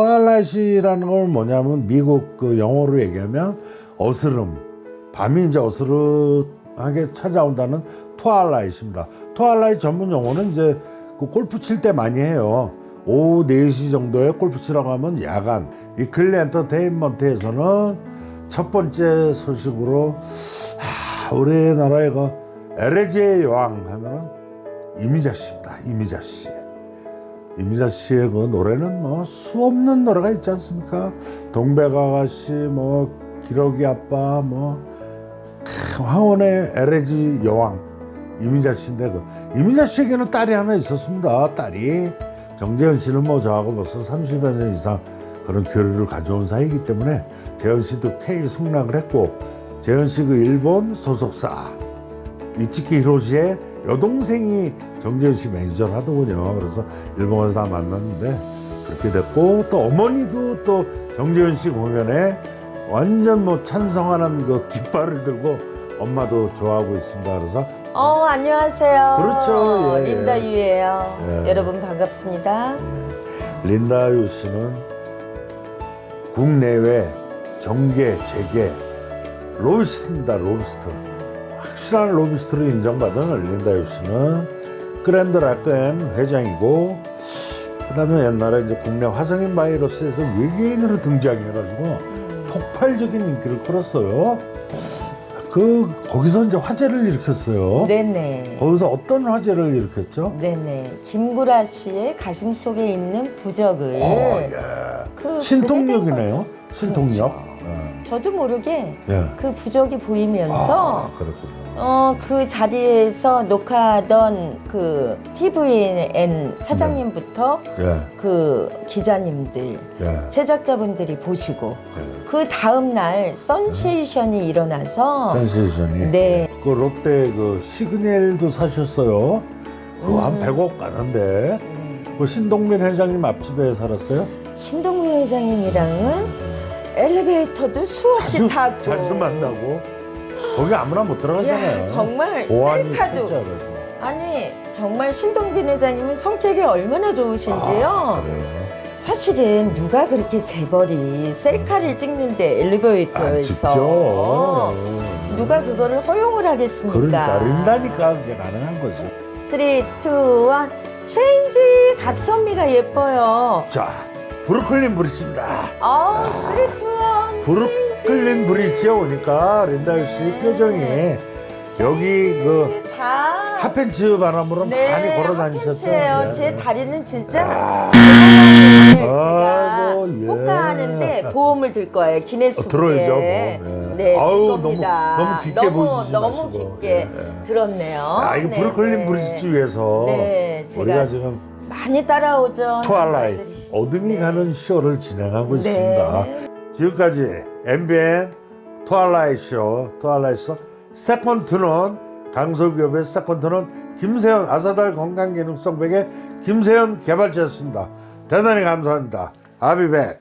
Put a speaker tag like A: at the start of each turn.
A: 트와일라이트라는 걸 뭐냐면 미국 그 영어로 얘기하면 어스름 밤이 이제 어스름하게 찾아온다는 트와일라이트입니다. 트와일라이트 전문 용어는 이제 그 골프 칠 때 많이 해요. 오후 4시 정도에 골프 치라고 하면 야간. 이 클리 엔터테인먼트에서는 첫 번째 소식으로 아, 우리나라의 그 LG의 여왕 하면은 이미자 씨입니다. 이미자 씨. 이미자 씨의 그 노래는 뭐 수없는 노래가 있지 않습니까? 동백아가씨, 뭐 기러기 아빠, 뭐 크, 황혼의 LG 여왕 이미자 씨인데 그 이미자 씨에게는 딸이 하나 있었습니다. 딸이 정재현 씨는 뭐 저하고 벌써 30여 년 이상 그런 교류를 가져온 사이이기 때문에 재현 씨도 K 승낙을 했고 재현 씨 그 일본 소속사 이치키 히로시의 여동생이 정재현 씨 매니저를 하더군요. 그래서 일본에서 다 만났는데 그렇게 됐고 또 어머니도 또 정재현 씨 공연에 완전 뭐 찬성하는 그 깃발을 들고 엄마도 좋아하고 있습니다. 그래서
B: 어 안녕하세요.
A: 그렇죠, 예.
B: 린다 유예요.
A: 예.
B: 여러분 반갑습니다.
A: 린다 유 씨는 국내외 정계 재계 로비스트입니다. 로비스트. 확실한 로비스트로 인정받은 린다 유 씨는 그랜드 라크엠 회장이고 그다음에 옛날에 이제 국내 화성인 바이러스에서 외계인으로 등장해가지고 폭발적인 인기를 끌었어요. 그 거기서 이제 화제를 일으켰어요.
B: 네네.
A: 거기서 어떤 화제를 일으켰죠?
B: 네네. 김구라 씨의 가슴 속에 있는 부적을
A: 어, 예.
B: 그된 거죠.
A: 신통력. 예.
B: 저도 모르게
A: 예.
B: 그 부적이 보이면서
A: 아, 그렇군요.
B: 어, 그 자리에서 녹화하던 그 TVN 사장님부터
A: 예,
B: 그 기자님들,
A: 예,
B: 제작자분들이 보시고
A: 예.
B: 그 다음 날 선세이션이 일어나서
A: 센세이션이.
B: 네.
A: 그 롯데 그 시그널도 사셨어요. 그거 한
B: 음.
A: 100억 가는데. 그 신동민 회장님 앞집에 살았어요?
B: 신동민 회장님이랑은 엘리베이터도 수없이
A: 자주,
B: 타고
A: 자주 만나고. 거기 아무나 못 들어가잖아요.
B: 야, 정말
A: 보안이
B: 셀카도. 아니 정말 신동빈 회장님은 성격이 얼마나 좋으신지요.
A: 아, 그래요.
B: 사실은 누가 그렇게 재벌이 셀카를 찍는데
A: 안
B: 엘리베이터에서
A: 찍죠.
B: 누가 그거를 허용을 하겠습니까?
A: 그러니까 린다니까 그게 가능한 거죠.
B: 3, 2, 1 체인지 각선미가 예뻐요.
A: 자, 브루클린 브릿지입니다.
B: 아, 3, 2, 1
A: 브루클린 브릿지에 오니까 린다유 씨 표정이 여기 그
B: 다
A: 핫팬츠 바람으로 많이 걸어 다니셨죠?
B: 네, 핫팬츠예요.
A: 예,
B: 제
A: 예.
B: 다리는 진짜
A: 아이고,
B: 제가
A: 예.
B: 호가하는데 보험을 들 거예요. 기네스북에.
A: 어, 들어야죠, 보험. 예.
B: 네,
A: 아우. 너무- 너무 깊게 보여주지
B: 너무
A: 마시고.
B: 깊게
A: 예, 예.
B: 들었네요.
A: 아, 이거
B: 네,
A: 브루클린
B: 네.
A: 브릿지 위해서
B: 네, 제가
A: 우리가 지금
B: 많이 따라오죠. 남자들이.
A: 어둠이
B: 네.
A: 가는 쇼를 진행하고
B: 네.
A: 있습니다. 지금까지 MBN 트와일라이트 쇼, 트와일라이트 쇼 세컨트는 강소기업의 세컨트는 김세현 아사달 건강기능성 베개 김세현 개발자였습니다. 대단히 감사합니다. 아비백